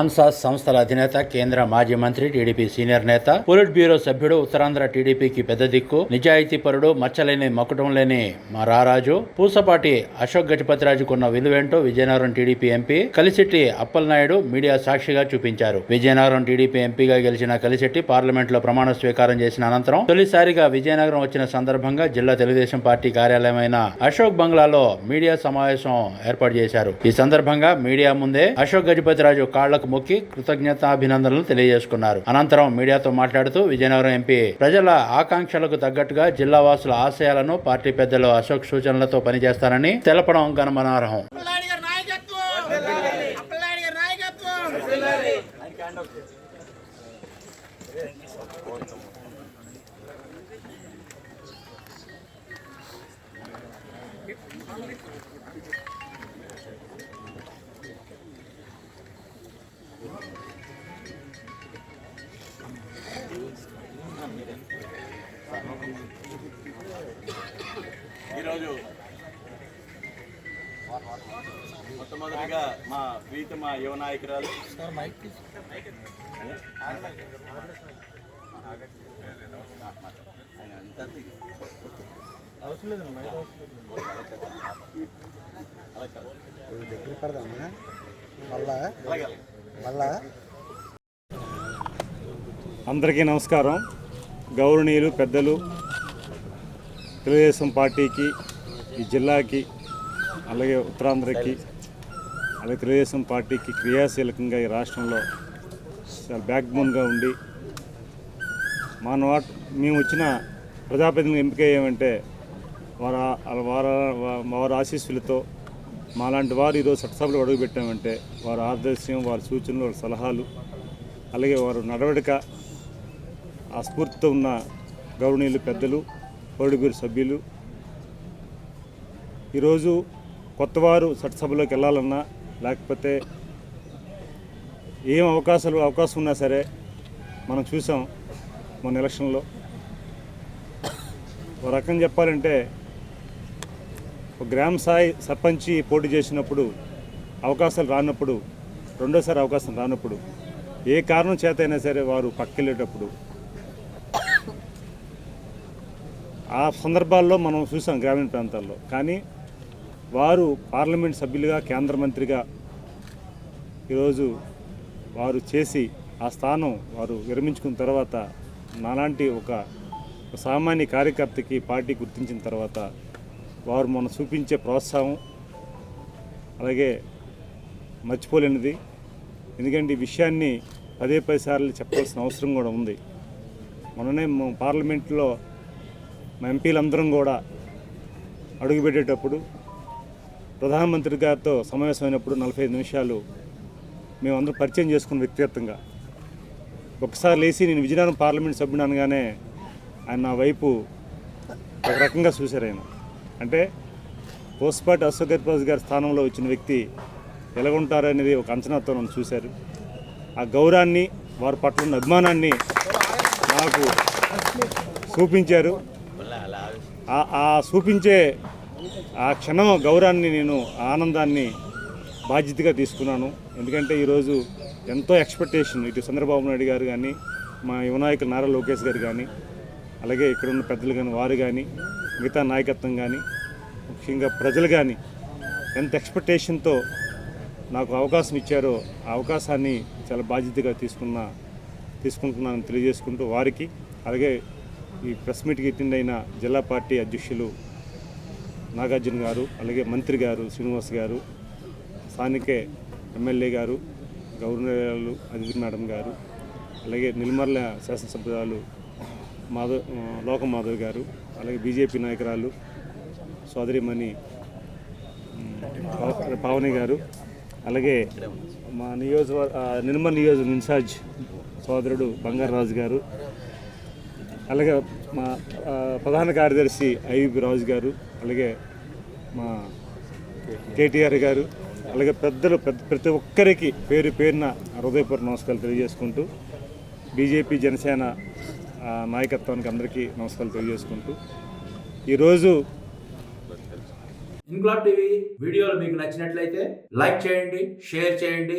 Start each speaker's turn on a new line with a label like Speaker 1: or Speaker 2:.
Speaker 1: మాన్సా సంస్థల అధినేత కేంద్ర మాజీ మంత్రి టీడీపీ సీనియర్ నేత పొలిట్ బ్యూరో సభ్యుడు ఉత్తరాంధ్ర టీడీపీకి పెద్ద దిక్కు నిజాయితీ పరుడు మచ్చలేని మకుటం లేని మా రారాజు పూసపాటి అశోక్ గజపతిరాజుకున్న విలువేంటో Vizianagaram TDP MP Kalisetti Appalanaidu media సాక్షిగా చూపించారు. విజయనగరం టీడీపీ ఎంపీగా గెలిచిన కలిశెట్టి పార్లమెంట్లో ప్రమాణ స్వీకారం చేసిన అనంతరం తొలిసారిగా విజయనగరం వచ్చిన సందర్భంగా జిల్లా తెలుగుదేశం పార్టీ కార్యాలయమైన అశోక్ బంగ్లాలో మీడియా సమావేశం ఏర్పాటు చేశారు. ఈ సందర్భంగా మీడియా ముందే అశోక్ గజపతిరాజు కాళ్ళకు మొక్కి కృతజ్ఞతాభినందనలు తెలియజేసుకున్నారు అనంతరం మీడియాతో మాట్లాడుతూ విజయనగరం ఎంపీ ప్రజల ఆకాంక్షలకు తగ్గట్టుగా జిల్లా వాసుల ఆశయాలను పార్టీ పెద్దలు అశోక్ సూచనలతో పనిచేస్తారని తెలపడం గమనార్హం
Speaker 2: Thank you.
Speaker 3: ఈరోజు మొట్టమొదటిగా మా ప్రీతమ యువ నాయకురాలు.
Speaker 4: దగ్గర పడదమ్మా మళ్ళా మళ్ళా
Speaker 5: అందరికీ నమస్కారం. గౌరవనీయులు పెద్దలు తెలుగుదేశం పార్టీకి ఈ జిల్లాకి అలాగే ఉత్తరాంధ్రకి అలాగే తెలుగుదేశం పార్టీకి క్రియాశీలకంగా ఈ రాష్ట్రంలో చాలా బ్యాక్ బోన్గా ఉండి మా మేము వచ్చిన ప్రజాప్రతినిధులు ఎంపిక అయ్యామంటే వారు వారు వారి ఆశీస్సులతో మాలాంటి వారు ఈరోజు చట్టసభలో అడుగుపెట్టామంటే వారి ఆదర్శం వారి సూచనలు వారి సలహాలు అలాగే వారు నడవడిక ఆ స్ఫూర్తితో ఉన్న గౌరవనీయులు పెద్దలు కోడిగూరు సభ్యులు. ఈరోజు కొత్తవారు చట్టసభలోకి వెళ్ళాలన్నా లేకపోతే ఏం అవకాశాలు అవకాశం ఉన్నా సరే మనం చూసాం మన ఎలక్షన్లో. ఒక రకం చెప్పాలంటే ఒక గ్రామ స్థాయి సర్పంచి పోటీ చేసినప్పుడు అవకాశాలు రానప్పుడు రెండోసారి అవకాశం రానప్పుడు ఏ కారణం చేత అయినా సరే వారు పక్కెళ్ళేటప్పుడు ఆ సందర్భాల్లో మనం చూసాం గ్రామీణ ప్రాంతాల్లో. కానీ వారు పార్లమెంట్ సభ్యులుగా కేంద్ర మంత్రిగా ఈరోజు వారు చేసి ఆ స్థానం వారు విరమించుకున్న తర్వాత నాలాంటి ఒక సామాన్య కార్యకర్తకి పార్టీ గుర్తించిన తర్వాత వారు మనం చూపించే ప్రోత్సాహం అలాగే మర్చిపోలేనిది. ఎందుకంటే ఈ విషయాన్ని పదే పది సార్లు చెప్పాల్సిన అవసరం కూడా ఉంది. మొన్ననే పార్లమెంట్లో మా ఎంపీలందరం కూడా అడుగుపెట్టేటప్పుడు ప్రధానమంత్రి గారితో సమావేశమైనప్పుడు నలభై ఐదు నిమిషాలు మేమందరం పరిచయం చేసుకున్న వ్యక్తిగతంగా. ఒకసారి లేచి నేను విజయనగరం పార్లమెంట్ సభ్యుడు అనగానే ఆయన నా వైపు ఒక రకంగా చూశారు ఆయన. అంటే పోస్పాటి అశోక్ గజపతి గారి స్థానంలో వచ్చిన వ్యక్తి ఎలాగుంటారనేది ఒక అంచనాతో నన్ను చూశారు. ఆ గౌరవాన్ని వారి పట్ల ఉన్న అభిమానాన్ని నాకు చూపించారు. ఆ- చూపించే ఆ క్షణం గౌరవాన్ని నేను ఆనందాన్ని బాధ్యతగా తీసుకున్నాను. ఎందుకంటే ఈరోజు ఎంతో ఎక్స్పెక్టేషన్ ఇటు చంద్రబాబు నాయుడు గారు కానీ మా యువనాయకులు నారా లోకేష్ గారు కానీ అలాగే ఇక్కడున్న పెద్దలు కానీ వారు కానీ మిగతా నాయకత్వం కానీ ముఖ్యంగా ప్రజలు కానీ ఎంత ఎక్స్పెక్టేషన్తో నాకు అవకాశం ఇచ్చారో ఆ అవకాశాన్ని చాలా బాధ్యతగా తీసుకున్న తీసుకుంటున్నానని తెలియజేసుకుంటూ వారికి అలాగే ఈ ప్రెస్ మీట్కి అటెండ్ అయిన జిల్లా పార్టీ అధ్యక్షులు నాగార్జున గారు అలాగే మంత్రి గారు శ్రీనివాస్ గారు స్థానికే ఎమ్మెల్యే గారు గవర్నర్లు అదితి మేడం గారు అలాగే నిల్మర్ల శాసనసభ్యురాలు మాధవ్ లోక మాధవ్ గారు అలాగే బీజేపీ నాయకురాలు సోదరిమణి పావని గారు అలాగే మా నియోజకవర్గ నిర్మల్ నియోజక ఇన్ఛార్జ్ సోదరుడు బంగారరాజు గారు అలాగే మా ప్రధాన కార్యదర్శి ఐవి రాజు గారు అలాగే మా కేటీఆర్ గారు అలాగే పెద్దలు ప్రతి ఒక్కరికి పేరు పేరున హృదయపూర్వ నమస్కారాలు తెలియజేసుకుంటూ బీజేపీ జనసేన నాయకత్వానికి అందరికీ నమస్కారాలు తెలియజేసుకుంటూ ఈరోజు
Speaker 1: ఇంక్లాబ్ టీవీ వీడియోలు మీకు నచ్చినట్లయితే లైక్ చేయండి షేర్ చేయండి